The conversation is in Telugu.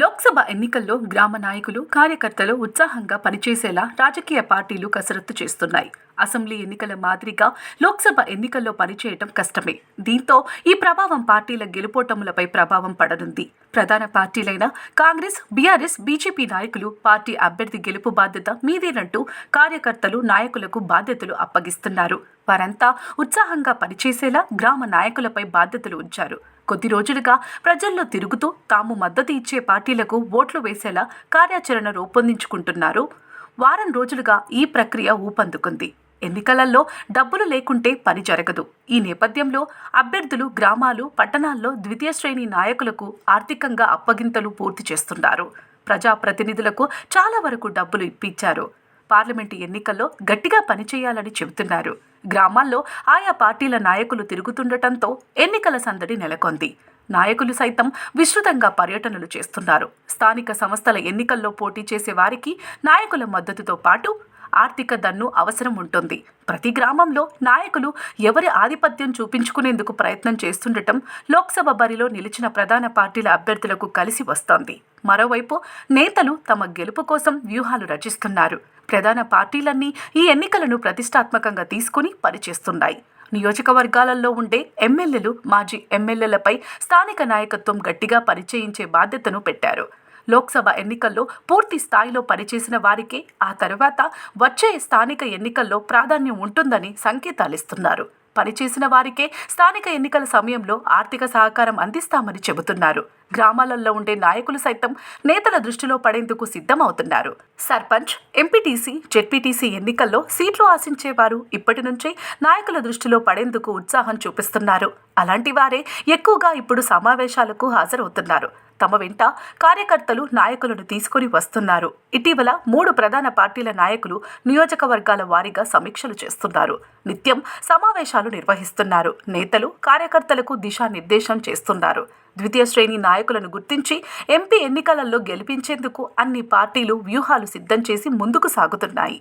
లోక్సభ ఎన్నికల్లో గ్రామ నాయకులు కార్యకర్తలు ఉత్సాహంగా పనిచేసేలా రాజకీయ పార్టీలు కసరత్తు చేస్తున్నాయి. అసెంబ్లీ ఎన్నికల మాదిరిగా లోక్సభ ఎన్నికల్లో పనిచేయటం కష్టమే. దీంతో ఈ ప్రభావం పార్టీల గెలుపోటములపై ప్రభావం పడనుంది. ప్రధాన పార్టీలైన కాంగ్రెస్ బీఆర్ఎస్ బీజేపీ నాయకులు పార్టీ అభ్యర్థి గెలుపు బాధ్యత మీదేనంటూ కార్యకర్తలు నాయకులకు బాధ్యతలు అప్పగిస్తున్నారు. వారంతా ఉత్సాహంగా పనిచేసేలా గ్రామ నాయకులపై బాధ్యతలు ఉంచారు. కొద్ది రోజులుగా ప్రజల్లో తిరుగుతూ తాము మద్దతు ఇచ్చే పార్టీలకు ఓట్లు వేసేలా కార్యాచరణ రూపొందించుకుంటున్నారు. వారం రోజులుగా ఈ ప్రక్రియ ఊపందుకుంది. ఎన్నికలలో డబ్బులు లేకుంటే పని జరగదు. ఈ నేపథ్యంలో అభ్యర్థులు గ్రామాలు పట్టణాల్లో ద్వితీయ శ్రేణి నాయకులకు ఆర్థికంగా అప్పగింతలు పూర్తి చేస్తున్నారు. ప్రజాప్రతినిధులకు చాలా వరకు డబ్బులు ఇప్పించారు. పార్లమెంటు ఎన్నికల్లో గట్టిగా పనిచేయాలని చెబుతున్నారు. గ్రామాల్లో ఆయా పార్టీల నాయకులు తిరుగుతుండటంతో ఎన్నికల సందడి నెలకొంది. నాయకులు సైతం విస్తృతంగా పర్యటనలు చేస్తున్నారు. స్థానిక సంస్థల ఎన్నికల్లో పోటీ చేసే వారికి నాయకుల మద్దతుతో పాటు ఆర్థిక దన్ను అవసరం ఉంటుంది. ప్రతి గ్రామంలో నాయకులు ఎవరి ఆధిపత్యం చూపించుకునేందుకు ప్రయత్నం చేస్తుండటం లోక్సభ బరిలో నిలిచిన ప్రధాన పార్టీల అభ్యర్థులకు కలిసి వస్తోంది. మరోవైపు నేతలు తమ గెలుపు కోసం వ్యూహాలు రచిస్తున్నారు. ప్రధాన పార్టీలన్నీ ఈ ఎన్నికలను ప్రతిష్టాత్మకంగా తీసుకుని పనిచేస్తున్నాయి. నియోజకవర్గాలలో ఉండే ఎమ్మెల్యేలు మాజీ ఎమ్మెల్యేలపై స్థానిక నాయకత్వం గట్టిగా పరిచయించే బాధ్యతను పెట్టారు. లోక్సభ ఎన్నికల్లో పూర్తి స్థాయిలో పనిచేసిన వారికే ఆ తర్వాత వచ్చే స్థానిక ఎన్నికల్లో ప్రాధాన్యం ఉంటుందని సంకేతాలిస్తున్నారు. పనిచేసిన వారికే స్థానిక ఎన్నికల సమయంలో ఆర్థిక సహకారం అందిస్తామని చెబుతున్నారు. గ్రామాలలో ఉండే నాయకులు సైతం నేతల దృష్టిలో పడేందుకు సిద్ధమవుతున్నారు. సర్పంచ్ ఎంపీటీసీ జెడ్పీటీసీ ఎన్నికల్లో సీట్లు ఆశించేవారు ఇప్పటి నుంచే నాయకుల దృష్టిలో పడేందుకు ఉత్సాహం చూపిస్తున్నారు. అలాంటి వారే ఎక్కువగా ఇప్పుడు సమావేశాలకు హాజరవుతున్నారు. తమ వెంట కార్యకర్తలు నాయకులను తీసుకుని వస్తున్నారు. ఇటీవల మూడు ప్రధాన పార్టీల నాయకులు నియోజకవర్గాల వారీగా సమీక్షలు చేస్తున్నారు. నిత్యం సమావేశాలు నిర్వహిస్తున్నారు. నేతలు కార్యకర్తలకు దిశానిర్దేశం చేస్తున్నారు. ద్వితీయ శ్రేణి నాయకులను గుర్తించి ఎంపీ ఎన్నికలలో గెలిపించేందుకు అన్ని పార్టీలు వ్యూహాలు సిద్ధం చేసి ముందుకు సాగుతున్నాయి.